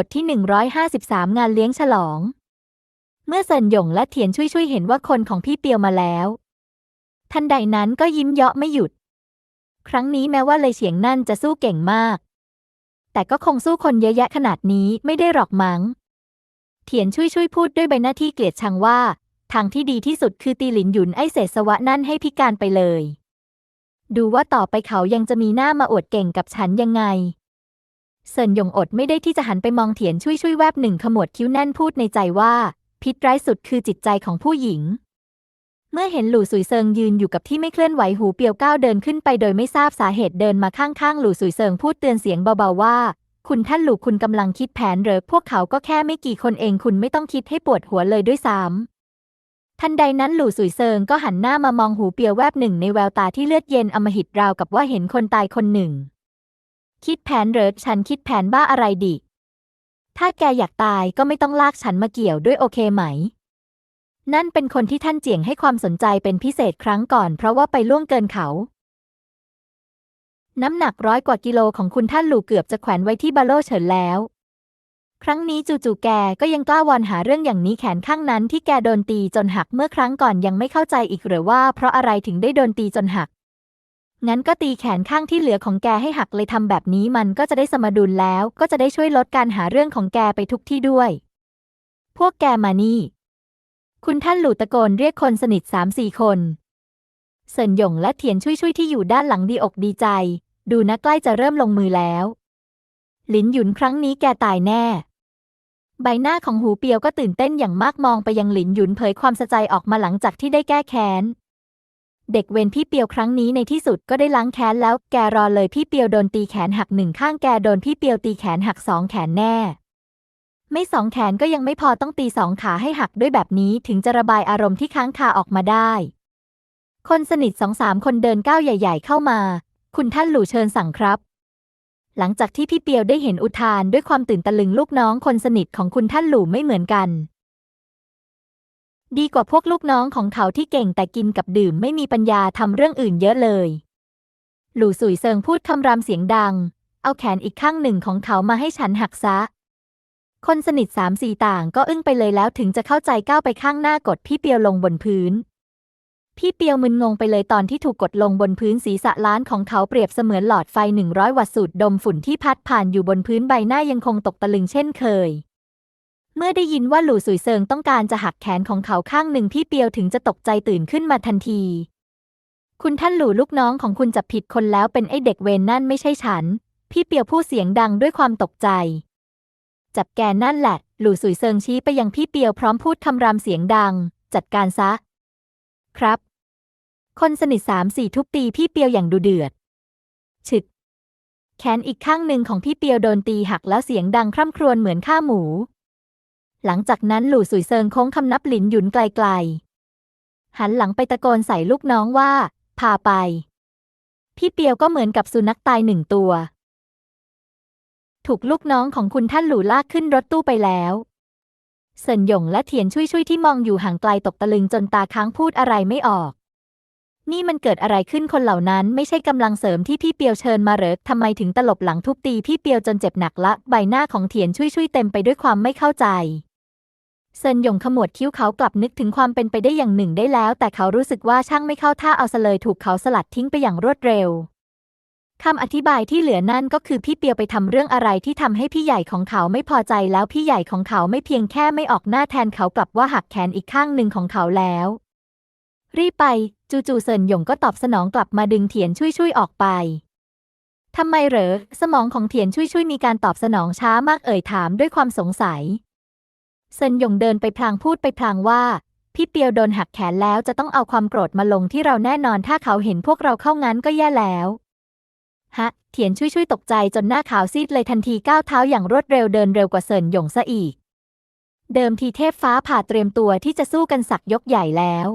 บทที่ 153 งานเลี้ยงฉลอง เมื่อเซินหยงและเถียนช่วยช่วยเห็นว่าคนของพี่เปียวมาแล้ว ทันใดนั้นก็ยิ้มเยาะไม่หยุด ครั้งนี้แม้ว่าเลยเฉียงนั่นจะสู้เก่งมาก แต่ก็คงสู้คนเยอะแยะขนาดนี้ไม่ได้หรอกมัง้ง เถียนช่วยช่วยพูดด้วยใบหน้าที่เกลียดชังว่า ทางที่ดีที่สุดคือตีหลินหยุนไอเศษสวะนั่นให้พิการไปเลย ดูว่าต่อไปเขายังจะมีหน้ามาอวดเก่งกับฉันยังไง เซินหยงอดไม่ได้ที่จะหันไปมองเถียนช่วยช่วยแวบหนึ่งขมวดคิ้วแน่นพูดในใจว่า พิษร้ายสุดคือจิตใจของผู้หญิง เมื่อเห็นหลู่สุยเซิงยืนอยู่กับที่ไม่เคลื่อนไหวหูเปียวก้าวเดินขึ้นไปโดยไม่ทราบสาเหตุเดินมาข้างๆหลู่สุยเซิงพูดเตือนเสียงเบาๆว่า คุณท่านหลู่คุณกำลังคิดแผนเหรอพวกเขาก็แค่ไม่กี่คนเองคุณไม่ต้องคิดให้ปวดหัวเลยด้วยซ้ำทันใดนั้นหลู่สุยเซิงก็หันหน้ามามองหูเปียวแวบหนึ่งในแววตาที่เลือดเย็นอมหิตราวกับว่าเห็นคนตายคนหนึ่ง คิดแผนเหรอฉันคิดแผนบ้าอะไรดิ ถ้าแกอยากตายก็ไม่ต้องลากฉันมาเกี่ยวด้วยโอเคไหม นั่นเป็นคนที่ท่านเจียงให้ความสนใจเป็นพิเศษครั้งก่อน เพราะว่าไปล่วงเกินเขา น้ำหนักร้อยกว่ากิโลของคุณท่านหลู่เกือบจะแขวนไว้ที่บาโลเฉินแล้ว ครั้งนี้จู่ๆแกก็ยังกล้าวอนหาเรื่องอย่างนี้แขนข้างนั้นที่แกโดนตีจนหักเมื่อครั้งก่อนยังไม่เข้าใจอีกหรือว่าเพราะอะไรถึงได้โดนตีจนหัก งั้นก็ตีแขนข้างที่เหลือของแกให้หักเลยทำแบบนี้มันก็จะได้สมดุลแล้วก็จะได้ช่วยลดการหาเรื่องของแกไปทุกที่ด้วย พวกแกมานี่ คุณท่านหลู่ตะโกนเรียกคนสนิทสามสี่คนเซินหยงและเทียนช่วยช่วยที่อยู่ด้านหลังดีอกดีใจ ดูนะใกล้จะเริ่มลงมือแล้ว หลินหยุนครั้งนี้แกตายแน่ ใบหน้าของหูเปียวก็ตื่นเต้นอย่างมากมองไปยังหลินหยุนเผยความสะใจออกมาหลังจากที่ได้แก้แค้น เด็กเวรพี่เปียวครั้งนี้ในที่สุดก็ได้ล้างแค้นแล้ว แกรอเลยพี่เปียวโดนตีแขนหักหนึ่งข้างแกโดนพี่เปียวตีแขนหักสองแขนแน่ ไม่สองแขนก็ยังไม่พอต้องตีสองขาให้หักด้วยแบบนี้ถึงจะระบายอารมณ์ที่ค้างคาออกมาได้ คนสนิทสองสามคนเดินก้าวใหญ่ ๆ เข้ามา คุณท่านหลู่เชิญสั่งครับ หลังจากที่พี่เปียวได้เห็นอุทานด้วยความตื่นตะลึงลูกน้องคนสนิทของคุณท่านหลู่ไม่เหมือนกัน ดีกว่าพวกลูกน้องของเขาที่เก่งแต่กินกับดื่มไม่มีปัญญาทำเรื่องอื่นเยอะเลย หลู่สุยเซิงพูดคำรามเสียงดัง เอาแขนอีกข้างหนึ่งของเขามาให้ฉันหักซะ คนสนิทสามสี่ต่างก็อึ้งไปเลยแล้วถึงจะเข้าใจก้าวไปข้างหน้ากดพี่เปียวลงบนพื้น พี่เปียวมึนงงไปเลยตอนที่ถูกกดลงบนพื้นศีรษะล้านของเขาเปรียบเสมือนหลอดไฟหนึ่งร้อยวัตต์สูดดมฝุ่นที่พัดผ่านอยู่บนพื้นใบหน้ายังคงตกตะลึงเช่นเคย เมื่อได้ยินว่าหลู่สุยเซิงต้องการจะหักแขนของเขาข้างหนึ่งพี่เปียวถึงจะตกใจตื่นขึ้นมาทันที คุณท่านหลู่ลูกน้องของคุณจับผิดคนแล้วเป็นไอเด็กเวรนนั่นไม่ใช่ฉัน พี่เปียวพูดเสียงดังด้วยความตกใจ จับแกนั่นแหละ หลู่สุยเซิงชี้ไปยังพี่เปียวพร้อมพูดคำรามเสียงดัง จัดการซะ ครับ คนสนิทสามสี่ทุบตีพี่เปียวอย่างดูเดือดฉึกแขนอีกข้างหนึ่งของพี่เปียวโดนตีหักแล้วเสียงดังคร่ำครวญเหมือนฆ่าหมู หลังจากนั้นหลู่สุยเซิงโค้งคำนับหลินหยุนไกลๆ หันหลังไปตะโกนใส่ลูกน้องว่า พาไป พี่เปียวก็เหมือนกับสุนัขตายหนึ่งตัว ถูกลูกน้องของคุณท่านหลู่ลากขึ้นรถตู้ไปแล้วเซินหยงและเทียนช่วยช่วยๆที่มองอยู่ห่างไกลตกตะลึงจนตาค้างพูดอะไรไม่ออก นี่มันเกิดอะไรขึ้นคนเหล่านั้นไม่ใช่กำลังเสริมที่พี่เปียวเชิญมาเหรอทำไมถึงตลบหลังทุบตีพี่เปียวจนเจ็บหนักละ ใบหน้าของเทียนช่วยช่วยๆเต็มไปด้วยความไม่เข้าใจ เซินหยงขมวดคิ้วเขากลับนึกถึงความเป็นไปได้อย่างหนึ่งได้แล้ว แต่เขารู้สึกว่าช่างไม่เข้าท่าเอาซะเลยถูกเขาสลัดทิ้งไปอย่างรวดเร็วคำอธิบายที่เหลือนั่นก็คือพี่เปียวไปทำเรื่องอะไรที่ทำให้พี่ใหญ่ของเขาไม่พอใจแล้วพี่ใหญ่ของเขาไม่เพียงแค่ไม่ออกหน้าแทนเขากลับว่าหักแขนอีกข้างหนึ่งของเขาแล้ว รีบไป จู่ๆเซินหยงก็ตอบสนองกลับมาดึงเถียนช่วยช่วยออกไปทำไมเหรอ สมองของเถียนช่วยช่วยมีการตอบสนองช้ามากเอ่ยถามด้วยความสงสัย เซินหยงเดินไปพลางพูดไปพลางว่า พี่เปียวโดนหักแขนแล้วจะต้องเอาความโกรธมาลงที่เราแน่นอนถ้าเขาเห็นพวกเราเข้างั้นก็แย่แล้ว ฮะ เถียนช่วยช่วยตกใจจนหน้าขาวซีดเลยทันทีก้าวเท้าอย่างรวดเร็วเดินเร็วกว่าเซินหยงซะอีก เดิมทีเทพฟ้าผ่าเตรียมตัวที่จะสู้กันสักยกใหญ่แล้ว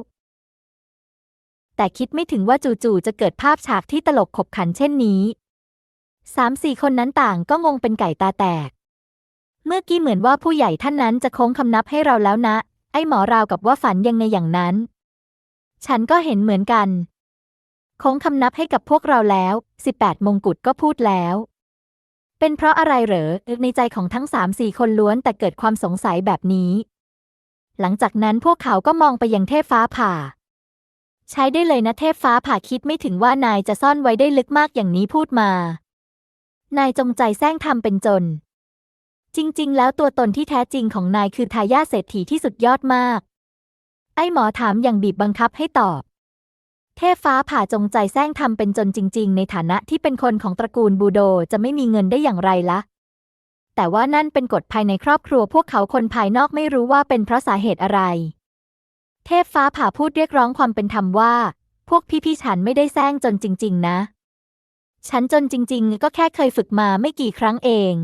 แต่คิดไม่ถึงว่าจู่ๆจะเกิดภาพฉากที่ตลกขบขันเช่นนี้สามสี่คนนั้นต่างก็งงเป็นไก่ตาแตก เมื่อกี้เหมือนว่าผู้ใหญ่ท่านนั้นจะโค้งคำนับให้เราแล้วนะ ไอ้หมอราวกับว่าฝันยังไงอย่างนั้น ฉันก็เห็นเหมือนกัน โค้งคำนับให้กับพวกเราแล้ว 18 มงกุฎก็พูดแล้ว เป็นเพราะอะไรเหรอ ในใจของทั้งสามสี่คนล้วนแต่เกิดความสงสัยแบบนี้ หลังจากนั้นพวกเขาก็มองไปยังเทพฟ้าผ่า ใช้ได้เลยนะเทพฟ้าผ่าคิดไม่ถึงว่านายจะซ่อนไว้ได้ลึกมากอย่างนี้พูดมา นายจงใจแซงทำเป็นจน จริง ๆ แล้วตัวตนที่แท้จริงของนายคือทายาทเศรษฐีที่สุดยอดมาก ไอ้หมอถามอย่างบีบบังคับให้ตอบ เทพฟ้าผ่าจงใจแซงทำเป็นจนจริง ๆ ในฐานะที่เป็นคนของตระกูลบูโดจะไม่มีเงินได้อย่างไรละแต่ว่านั่นเป็นกฎภายในครอบครัวพวกเขาคนภายนอกไม่รู้ว่าเป็นเพราะสาเหตุอะไร เทพฟ้าผ่าพูดเรียกร้องความเป็นธรรมว่า พวกพี่ๆฉันไม่ได้แซงจนจริง ๆ นะ ฉันจนจริง ๆ ก็แค่เคยฝึกมาไม่กี่ครั้งเอง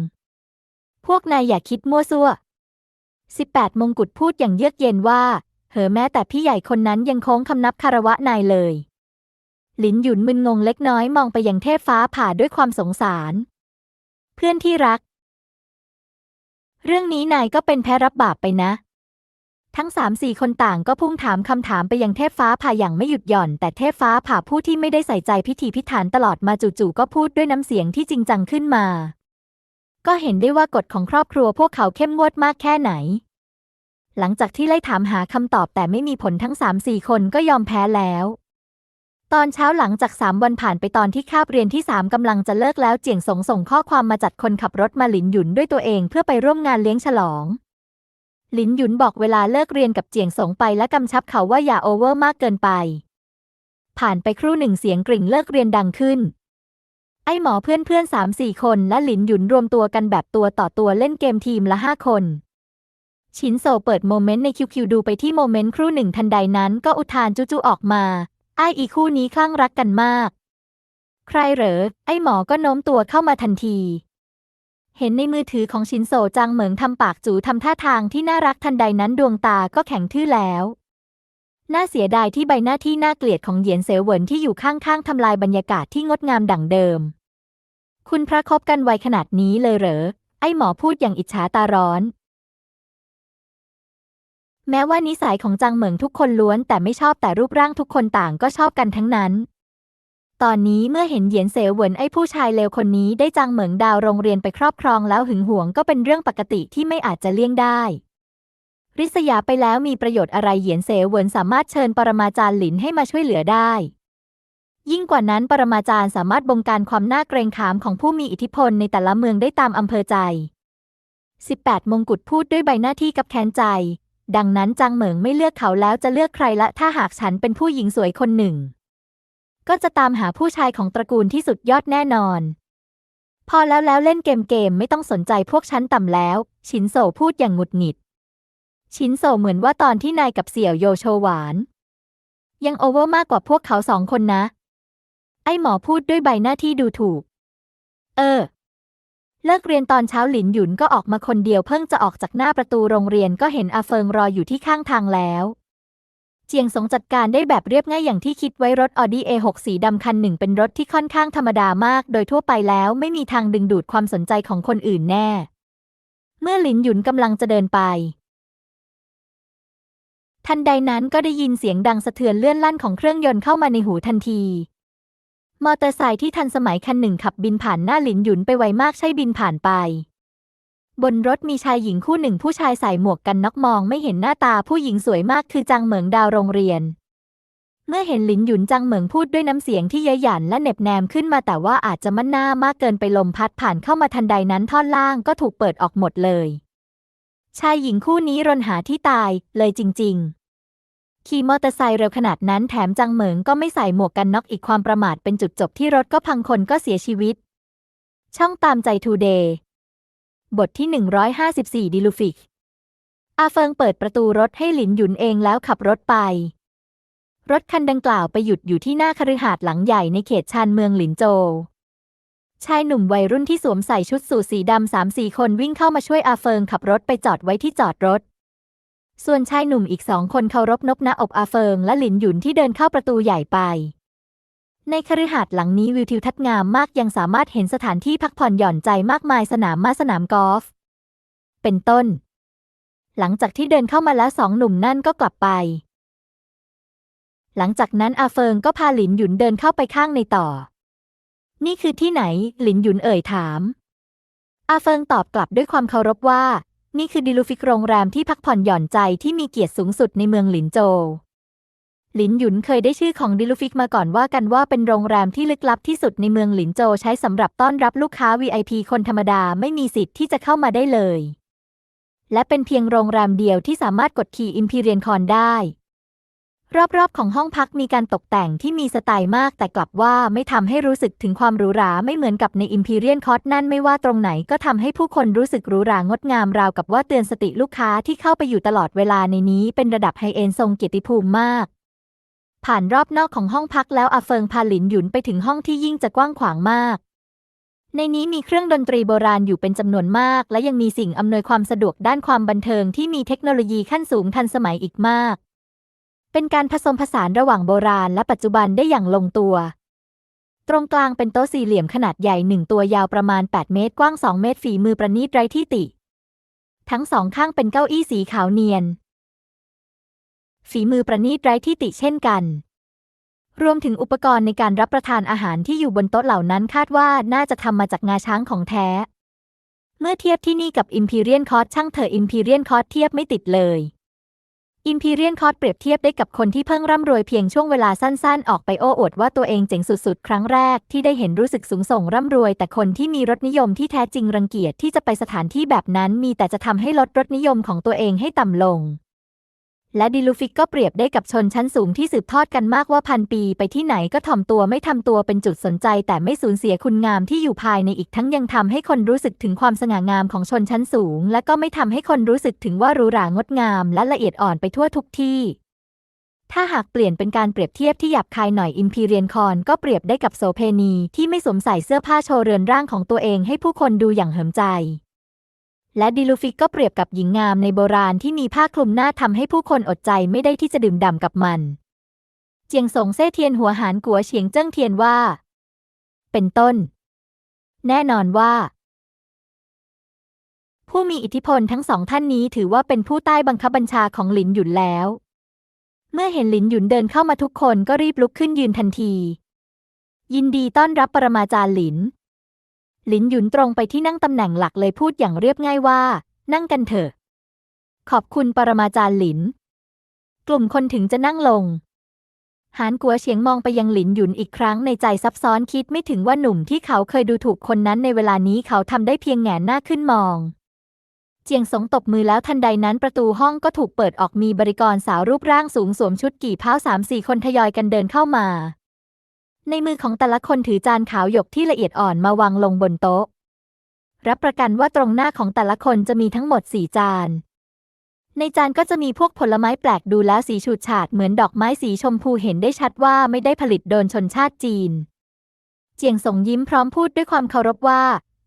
พวกนายอย่าคิดมั่วซั่ว 18 มงกุฎพูดอย่างเยือกเย็นว่า เหอแม้แต่พี่ใหญ่คนนั้นยังโค้งคำนับคารวะนายเลย หลินหยุนมึนงงเล็กน้อยมองไปยังเทพฟ้าผ่าด้วยความสงสาร เพื่อนที่รัก เรื่องนี้นายก็เป็นแพ้รับบาปไปนะ ทั้งสามสี่คนต่างก็พุ่งถามคำถามไปยังเทพฟ้าผ่าอย่างไม่หยุดหย่อน แต่เทพฟ้าผ่าผู้ที่ไม่ได้ใส่ใจพิธีพิถันตลอดมาจู่ๆก็พูดด้วยน้ำเสียงที่จริงจังขึ้นมา ก็เห็นได้ว่ากฎของครอบครัวพวกเขาเข้มงวดมากแค่ไหน หลังจากที่ไล่ถามหาคำตอบแต่ไม่มีผลทั้งสามสี่คนก็ยอมแพ้แล้วตอนเช้าหลังจากสามวันผ่านไปตอนที่คาบเรียนที่สามกำลังจะเลิกแล้วเจียงสงส่งข้อความมาจัดคนขับรถมาหลินหยุนด้วยตัวเองเพื่อไปร่วมงานเลี้ยงฉลอง หลินหยุนบอกเวลาเลิกเรียนกับเจียงสงไปและกำชับเขาว่าอย่าโอเวอร์มากเกินไป ผ่านไปครู่หนึ่งเสียงกริ่งเลิกเรียนดังขึ้น ไอ้หมอเพื่อนเพื่อนสามสี่คนและหลินหยุนรวมตัวกันแบบตัวต่อตัวเล่นเกมทีมละห้าคน ชินโซเปิดโมเมนต์ในคิวคิวดูไปที่โมเมนต์ครู่หนึ่งทันใดนั้นก็อุทานจุๆออกมา ไอ้อีคู่นี้คลั่งรักกันมาก ใครเหรอ ไอ้หมอก็โน้มตัวเข้ามาทันที เห็นในมือถือของชินโซจางเหมิงทำปากจูทำท่าทางที่น่ารักทันใดนั้นดวงตาก็แข็งทื่อแล้วน่าเสียดายที่ใบหน้าที่น่าเกลียดของเหยียนเสวเหวินที่อยู่ข้างๆทำลายบรรยากาศที่งดงามดั่งเดิม คุณพระคบกันไวขนาดนี้เลยเหรอ ไอ้หมอพูดอย่างอิจฉาตาร้อน แม้ว่านิสัยของจางเหมิงทุกคนล้วนแต่ไม่ชอบแต่รูปร่างทุกคนต่างก็ชอบกันทั้งนั้น ตอนนี้เมื่อเห็นเหยียนเสวเหวินไอ้ผู้ชายเลวคนนี้ได้จางเหมิงดาวโรงเรียนไปครอบครองแล้วหึงหวงก็เป็นเรื่องปกติที่ไม่อาจจะเลี่ยงได้ริษยาไปแล้วมีประโยชน์อะไรเหยียนเสวเหวินสามารถเชิญปรมาจารย์หลินให้มาช่วยเหลือได้ ยิ่งกว่านั้นปรมาจารย์สามารถบงการความน่าเกรงขามของผู้มีอิทธิพลในแต่ละเมืองได้ตามอำเภอใจ 18 มงกุฎพูดด้วยใบหน้าที่กับแค้นใจ ดังนั้นจางเหมิงไม่เลือกเขาแล้วจะเลือกใครละถ้าหากฉันเป็นผู้หญิงสวยคนหนึ่ง ก็จะตามหาผู้ชายของตระกูลที่สุดยอดแน่นอน พอแล้วแล้วเล่นเกมเกมไม่ต้องสนใจพวกฉันต่ำแล้ว ชินโซพูดอย่างหงุดหงิด ชินโซเหมือนว่าตอนที่นายกับเสี่ยวโยโชหวาน ยังโอเวอร์มากกว่าพวกเขาสองคนนะ อ้หมอพูดด้วยใบหน้าที่ดูถูก เออ เลิกเรียนตอนเช้าหลินหยุนก็ออกมาคนเดียวเพิ่งจะออกจากหน้าประตูโรงเรียนก็เห็นอาเฟิงรออยู่ที่ข้างทางแล้ว เจียงสงจัดการได้แบบเรียบง่ายอย่างที่คิดไว้รถออดี้ A6 สีดำคันหนึ่งเป็นรถที่ค่อนข้างธรรมดามาก โดยทั่วไปแล้วไม่มีทางดึงดูดความสนใจของคนอื่นแน่ เมื่อหลินหยุนกำลังจะเดินไปทันใดนั้นก็ได้ยินเสียงดังสะเทือนเลื่อนลั่นของเครื่องยนต์เข้ามาในหูทันที มอเตอร์ไซค์ที่ทันสมัยคันหนึ่งขับบินผ่านหน้าหลินหยุนไปไวมากใช่บินผ่านไป บนรถมีชายหญิงคู่หนึ่งผู้ชายใส่หมวกกันน็อกมองไม่เห็นหน้าตาผู้หญิงสวยมากคือจางเหมิงดาวโรงเรียน เมื่อเห็นหลินหยุนจางเหมิงพูดด้วยน้ำเสียงที่เย้ยหยันและเหน็บแนมขึ้นมาแต่ว่าอาจจะมั่นหน้ามากเกินไปลมพัดผ่านเข้ามาทันใดนั้นท่อนล่างก็ถูกเปิดออกหมดเลย ชายหญิงคู่นี้รนหาที่ตายเลยจริง ๆ ขี่มอเตอร์ไซค์เร็วขนาดนั้นแถมจังเหมิงก็ไม่ใส่หมวกกันน็อกอีกความประมาทเป็นจุดจบที่รถก็พังคนก็เสียชีวิต ช่องตามใจทูเดย์บทที่ 154 ดิลูฟิก อาเฟิงเปิดประตูรถให้หลินหยุนเองแล้วขับรถไป รถคันดังกล่าวไปหยุดอยู่ที่หน้าคฤหาสน์หลังใหญ่ในเขตชานเมืองหลินโจวชายหนุ่มวัยรุ่นที่สวมใส่ชุดสูทสีดำสามสี่คนวิ่งเข้ามาช่วยอาเฟิงขับรถไปจอดไว้ที่จอดรถ ส่วนชายหนุ่มอีกสองคนเคารพนบหน้าอกอาเฟิงและหลินหยุนที่เดินเข้าประตูใหญ่ไป ในคฤหาสน์หลังนี้วิวทิวทัศน์งามมากยังสามารถเห็นสถานที่พักผ่อนหย่อนใจมากมายสนามม้าสนามกอล์ฟเป็นต้น หลังจากที่เดินเข้ามาแล้วสองหนุ่มนั่นก็กลับไป หลังจากนั้นอาเฟิงก็พาหลินหยุนเดินเข้าไปข้างในต่อ นี่คือที่ไหน หลินหยุนเอ่ยถาม อาเฟิงตอบกลับด้วยความเคารพว่า นี่คือดิลูฟิกโรงแรมที่พักผ่อนหย่อนใจที่มีเกียรติสูงสุดในเมืองหลินโจวหลินหยุนเคยได้ชื่อของดิลูฟิกมาก่อนว่ากันว่าเป็นโรงแรมที่ลึกลับที่สุดในเมืองหลินโจวใช้สำหรับต้อนรับลูกค้า VIP คนธรรมดาไม่มีสิทธิ์ที่จะเข้ามาได้เลย และเป็นเพียงโรงแรมเดียวที่สามารถกดขี่อิมพีเรียนคอนได้ รอบๆ ของห้องพักมีการตกแต่งที่มีสไตล์มาก แต่กลับว่าไม่ทำให้รู้สึกถึงความหรูหราไม่เหมือนกับใน Imperial Court นั่นไม่ว่าตรงไหนก็ทำให้ผู้คนรู้สึกหรูหรางดงามราวกับว่าเตือนสติลูกค้าที่เข้าไปอยู่ตลอดเวลาในนี้เป็นระดับไฮเอ็นทรงเกียรติภูมิมาก ผ่านรอบนอกของห้องพักแล้วอาเฟิงพาหลินหยุนไปถึงห้องที่ยิ่งจะกว้างขวางมาก ในนี้มีเครื่องดนตรีโบราณอยู่เป็นจำนวนมาก และยังมีสิ่งอำนวยความสะดวกด้านความบันเทิงที่มีเทคโนโลยีขั้นสูงทันสมัยอีกมาก เป็นการผสมผสานระหว่างโบราณและปัจจุบันได้อย่างลงตัว ตรงกลางเป็นโต๊ะสี่เหลี่ยมขนาดใหญ่หนึ่งตัวยาวประมาณ 8 เมตร กว้าง 2 เมตรฝีมือประณีตไร้ที่ติ ทั้งสองข้างเป็นเก้าอี้สีขาวเนียน ฝีมือประณีตไร้ที่ติเช่นกัน รวมถึงอุปกรณ์ในการรับประทานอาหารที่อยู่บนโต๊ะเหล่านั้นคาดว่าน่าจะทำมาจากงาช้างของแท้ เมื่อเทียบที่นี่กับ Imperial Court ช่างเถอะ Imperial Court เทียบไม่ติดเลย อิมพีเรียนคอร์ดเปรียบเทียบได้กับคนที่เพิ่งร่ำรวยเพียงช่วงเวลาสั้นๆ ออกไปโอ้อวดว่าตัวเองเจ๋งสุดๆ ครั้งแรกที่ได้เห็นรู้สึกสูงส่งร่ำรวย แต่คนที่มีรสนิยมที่แท้จริงรังเกียจที่จะไปสถานที่แบบนั้น มีแต่จะทำให้ลดรสนิยมของตัวเองให้ต่ำลง และดิลูฟิกก็เปรียบได้กับชนชั้นสูงที่สืบทอดกันมากว่าพันปีไปที่ไหนก็ถ่อมตัวไม่ทำตัวเป็นจุดสนใจ แต่ไม่สูญเสียคุณงามที่อยู่ภายในอีกทั้งยังทำให้คนรู้สึกถึงความสง่างามของชนชั้นสูง และก็ไม่ทำให้คนรู้สึกถึงว่าหรูหรางดงาม และละเอียดอ่อนไปทั่วทุกที่ ถ้าหากเปลี่ยนเป็นการเปรียบเทียบที่หยาบคายหน่อยอิมพีเรียนคอนก็เปรียบได้กับโสเพณีที่ไม่สวมใส่เสื้อผ้าโชว์เรือนร่างของตัวเองให้ผู้คนดูอย่างเหิมใจ และดิลูฟิกก็เปรียบกับหญิงงามในโบราณที่มีผ้าคลุมหน้าทำให้ผู้คนอดใจไม่ได้ที่จะดื่มด่ำกับมัน เจียงสงเซ่เทียนหัวหานกัวเฉียงเจิ้งเทียนว่า เป็นต้น แน่นอนว่า ผู้มีอิทธิพลทั้งสองท่านนี้ถือว่าเป็นผู้ใต้บังคับบัญชาของหลินหยุนแล้ว เมื่อเห็นหลินหยุนเดินเข้ามาทุกคนก็รีบลุกขึ้นยืนทันที ยินดีต้อนรับปรมาจารย์หลิน ลินหยุนตรงไปที่นั่งตำแหน่งหลักเลยพูดอย่างเรียบง่ายว่า นั่งกันเถอะ ขอบคุณปรมาจารย์หลิน กลุ่มคนถึงจะนั่งลง หานกัวเฉียงมองไปยังหลินหยุนอีกครั้งในใจซับซ้อนคิดไม่ถึงว่าหนุ่มที่เขาเคยดูถูกคนนั้นในเวลานี้เขาทำได้เพียงแหงนหน้าขึ้นมองเจียงสงตบมือแล้วทันใดนั้นประตูห้องก็ถูกเปิดออกมีบริกรสาวรูปร่างสูงสวมชุดกี่เพ้าสามสี่คนทยอยกันเดินเข้ามา ในมือของแต่ละคนถือจานขาวหยกที่ละเอียดอ่อนมาวางลงบนโต๊ะ รับประกันว่าตรงหน้าของแต่ละคนจะมีทั้งหมดสี่จาน ในจานก็จะมีพวกผลไม้แปลกดูแล้วสีฉูดฉาดเหมือนดอกไม้สีชมพูเห็นได้ชัดว่าไม่ได้ผลิตโดยชนชาติจีน เจียงสงยิ้มพร้อมพูดด้วยความเคารพว่า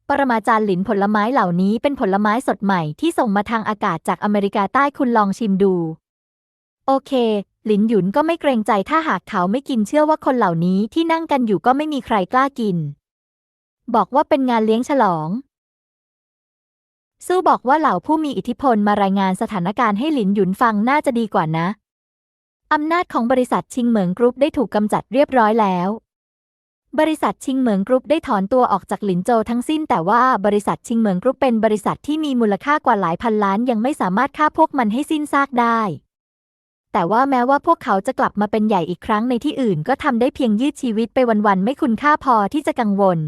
ปรมาจารย์หลินผลไม้เหล่านี้เป็นผลไม้สดใหม่ที่ส่งมาทางอากาศจากอเมริกาใต้คุณลองชิมดู โอเค หลินหยุนก็ไม่เกรงใจถ้าหากเขาไม่กินเชื่อว่าคนเหล่านี้ที่นั่งกันอยู่ก็ไม่มีใครกล้ากิน บอกว่าเป็นงานเลี้ยงฉลอง สู้บอกว่าเหล่าผู้มีอิทธิพลมารายงานสถานการณ์ให้หลินหยุนฟังน่าจะดีกว่านะ อำนาจของบริษัทชิงเหมิงกรุ๊ปได้ถูกกำจัดเรียบร้อยแล้ว บริษัทชิงเหมิงกรุ๊ปได้ถอนตัวออกจากหลินโจทั้งสิ้น แต่ว่าบริษัทชิงเหมิงกรุ๊ปเป็นบริษัทที่มีมูลค่ากว่าหลายพันล้านยังไม่สามารถฆ่าพวกมันให้สิ้นซากได้ แต่ว่าแม้ว่าพวกเขาจะกลับมาเป็นใหญ่อีกครั้งในที่อื่นก็ทำได้เพียงยืดชีวิตไปวันๆไม่คุณค่าพอที่จะกังวล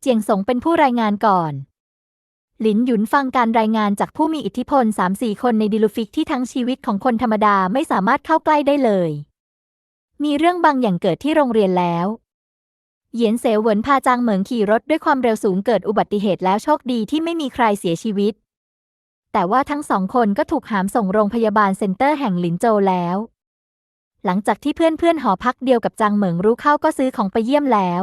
เจียงสงเป็นผู้รายงานก่อนหลินหยุนฟังการรายงานจากผู้มีอิทธิพล 3-4 คนในดิลูฟิกที่ทั้งชีวิตของคนธรรมดาไม่สามารถเข้าใกล้ได้เลย มีเรื่องบางอย่างเกิดที่โรงเรียนแล้ว เหยียนเสวเหวินพาจางเหมิงขี่รถด้วยความเร็วสูงเกิดอุบัติเหตุแล้วโชคดีที่ไม่มีใครเสียชีวิต แต่ว่าทั้งสองคนก็ถูกหามส่งโรงพยาบาลเซ็นเตอร์แห่งหลินโจวแล้ว หลังจากที่เพื่อนๆหอพักเดียวกับจางเหมิงรู้เข้าก็ซื้อของไปเยี่ยมแล้ว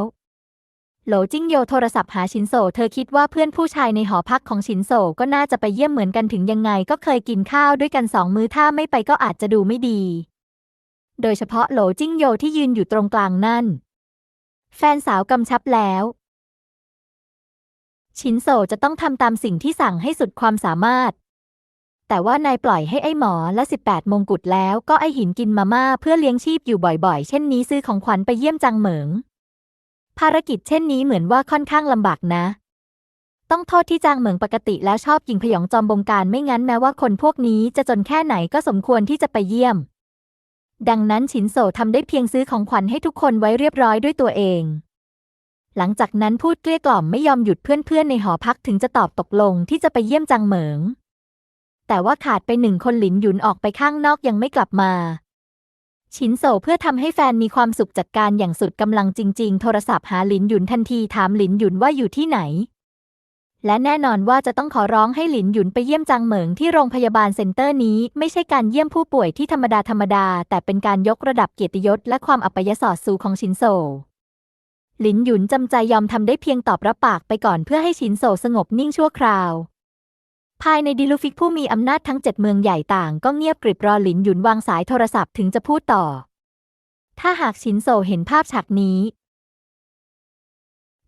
โหลจิ้งโยโทรศัพท์หาชินโซเธอคิดว่าเพื่อนผู้ชายในหอพักของชินโซก็น่าจะไปเยี่ยมเหมือนกันถึงยังไงก็เคยกินข้าวด้วยกันสองมื้อถ้าไม่ไปก็อาจจะดูไม่ดี โดยเฉพาะโหลจิ้งโยที่ยืนอยู่ตรงกลางนั่น แฟนสาวกำชับแล้ว ชินโซจะต้องทำตามสิ่งที่สั่งให้สุดความสามารถ แต่ว่านายปล่อยให้ไอ้หมอและ 18 มงกุฎแล้วก็ไอ้หินกินมาม่าเพื่อเลี้ยงชีพอยู่บ่อยๆ เช่นนี้ซื้อของขวัญไปเยี่ยมจังเหมิง ภารกิจเช่นนี้เหมือนว่าค่อนข้างลำบากนะ ต้องโทษที่จางเหมิงปกติแล้วชอบยิงพยองจอมบงการไม่งั้นแม้ว่าคนพวกนี้จะจนแค่ไหนก็สมควรที่จะไปเยี่ยม ดังนั้นฉินโซทำได้เพียงซื้อของขวัญให้ทุกคนไว้เรียบร้อยด้วยตัวเองหลังจากนั้นพูดเกลี้ยกล่อมไม่ยอมหยุดเพื่อนๆในหอพักถึงจะตอบตกลงที่จะไปเยี่ยมจางเหมิง แต่ว่าขาดไปหนึ่งคนหลินหยุนออกไปข้างนอกยังไม่กลับมา ชินโซเพื่อทำให้แฟนมีความสุขจัดการอย่างสุดกำลังจริง ๆ โทรศัพท์หาหลินหยุนทันทีถามหลินหยุนว่าอยู่ที่ไหน และแน่นอนว่าจะต้องขอร้องให้หลินหยุนไปเยี่ยมจางเหมิงที่โรงพยาบาลเซ็นเตอร์นี้ ไม่ใช่การเยี่ยมผู้ป่วยที่ธรรมดาธรรมดา แต่เป็นการยกระดับเกียรติยศและความอัปยศสูของชินโซหลินหยุนจำใจยอมทำได้เพียงตอบรับปากไปก่อนเพื่อให้ชินโซสงบนิ่งชั่วคราว ภายในดิลูฟิกผู้มีอำนาจทั้งเจ็ดเมืองใหญ่ต่างก็เงียบกริบรอหลินหยุนวางสายโทรศัพท์ถึงจะพูดต่อ ถ้าหากชินโซเห็นภาพฉากนี้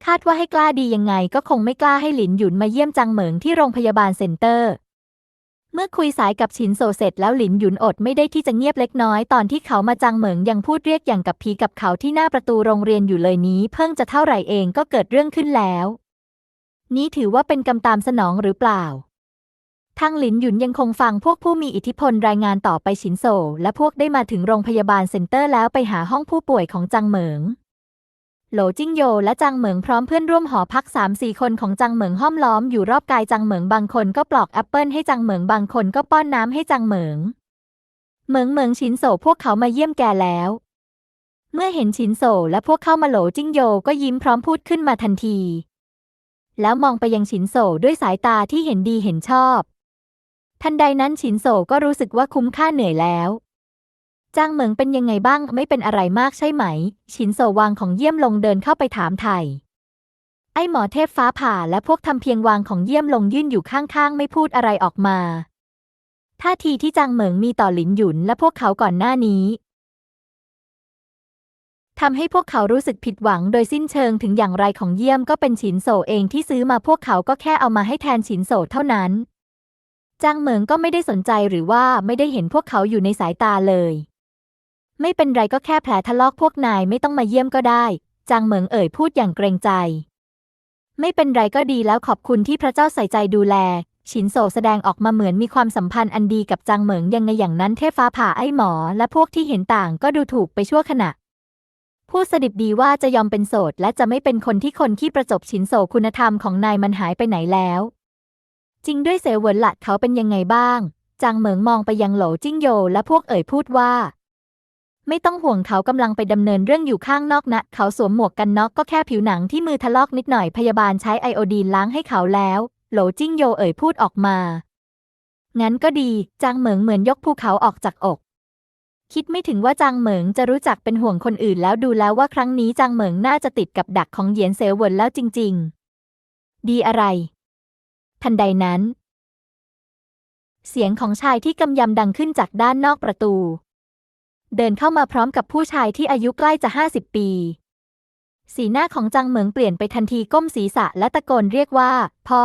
คาดว่าให้กล้าดียังไงก็คงไม่กล้าให้หลินหยุนมาเยี่ยมจางเหมิงที่โรงพยาบาลเซ็นเตอร์ เมื่อคุยสายกับชินโซเสร็จแล้วหลินหยุนอดไม่ได้ที่จะเงียบเล็กน้อยตอนที่เขามาจางเหมิงยังพูดเรียกอย่างกับผีกับเขาที่หน้าประตูโรงเรียนอยู่เลยนี้ เพิ่งจะเท่าไหร่เองก็เกิดเรื่องขึ้นแล้ว นี้ถือว่าเป็นกำตามสนองหรือเปล่า ทางหลินหยุนยังคงฟังพวกผู้มีอิทธิพลรายงานต่อไปชินโซและพวกได้มาถึงโรงพยาบาลเซ็นเตอร์แล้วไปหาห้องผู้ป่วยของจังเหมิงโหลจิ้งโยและจังเหมิงพร้อมเพื่อนร่วมหอพักสามสี่คนของจังเหมิงห้อมล้อมอยู่รอบกายจังเหมิงบางคนก็ปลอกแอปเปิลให้จังเหมิงบางคนก็ป้อนน้ำให้จังเหมิง เหมิงเหมิงชินโซพวกเขามาเยี่ยมแกแล้ว เมื่อเห็นชินโซและพวกเข้ามาโหลจิ้งโยก็ยิ้มพร้อมพูดขึ้นมาทันที แล้วมองไปยังชินโซด้วยสายตาที่เห็นดีเห็นชอบ ทันใดนั้นชินโซก็รู้สึกว่าคุ้มค่าเหนื่อยแล้ว จางเหมิงเป็นยังไงบ้างไม่เป็นอะไรมากใช่ไหมชินโซวางของเยี่ยมลงเดินเข้าไปถามไทย ไอ้หมอเทพฟ้าผ่าและพวกทำเพียงวางของเยี่ยมลงยื่นอยู่ข้างๆ ไม่พูดอะไรออกมา ท่าทีที่จางเหมิงมีต่อหลินหยุนและพวกเขาก่อนหน้านี้ทำให้พวกเขารู้สึกผิดหวังโดยสิ้นเชิงถึงอย่างไรของเยี่ยมก็เป็นฉินโซเองที่ซื้อมาพวกเขาก็แค่เอามาให้แทนฉินโซเท่านั้น จางเหมิงก็ไม่ได้สนใจหรือว่าไม่ได้เห็นพวกเขาอยู่ในสายตาเลย ไม่เป็นไรก็แค่แผลทะลอกพวกนายไม่ต้องมาเยี่ยมก็ได้ จางเหมิงเอ่ยพูดอย่างเกรงใจ ไม่เป็นไรก็ดีแล้วขอบคุณที่พระเจ้าใส่ใจดูแลฉินโซแสดงออกมาเหมือนมีความสัมพันธ์อันดีกับจางเหมิงยังไงอย่างนั้นเทพฟ้าผ่าไอ้หมอ และพวกที่เห็นต่างก็ดูถูกไปชั่วขณะพูดสดิบดีว่าจะยอมเป็นโสดและจะไม่เป็นคนที่คนที่ประจบฉินโซคุณธรรมของนายมันหายไปไหนแล้ว จริงด้วยเสเวินหลัดเขาเป็นยังไงบ้าง จางเหมิงมองไปยังโหลจิ้งโยและพวกเอ่ยพูดว่า ไม่ต้องห่วงเขากำลังไปดำเนินเรื่องอยู่ข้างนอกนะ เขาสวมหมวกกันน็อกก็แค่ผิวหนังที่มือทะลอกนิดหน่อยพยาบาลใช้ไอโอดีนล้างให้เขาแล้ว โหลจิ้งโยเอ่ยพูดออกมา งั้นก็ดี จางเหมิงเหมือนยกภูเขาออกจากอกคิดไม่ถึงว่าจางเหมิงจะรู้จักเป็นห่วงคนอื่นแล้วดูแล้วว่าครั้งนี้จางเหมิงน่าจะติดกับดักของเหยียนเสเวินแล้วจริง ๆ ดีอะไร ทันใดนั้น เสียงของชายที่กำยำดังขึ้นจากด้านนอกประตู เดินเข้ามาพร้อมกับผู้ชายที่อายุใกล้จะห้าสิบปี สีหน้าของจังเหมิงเปลี่ยนไปทันทีก้มศีรษะและตะโกนเรียกว่า พ่อ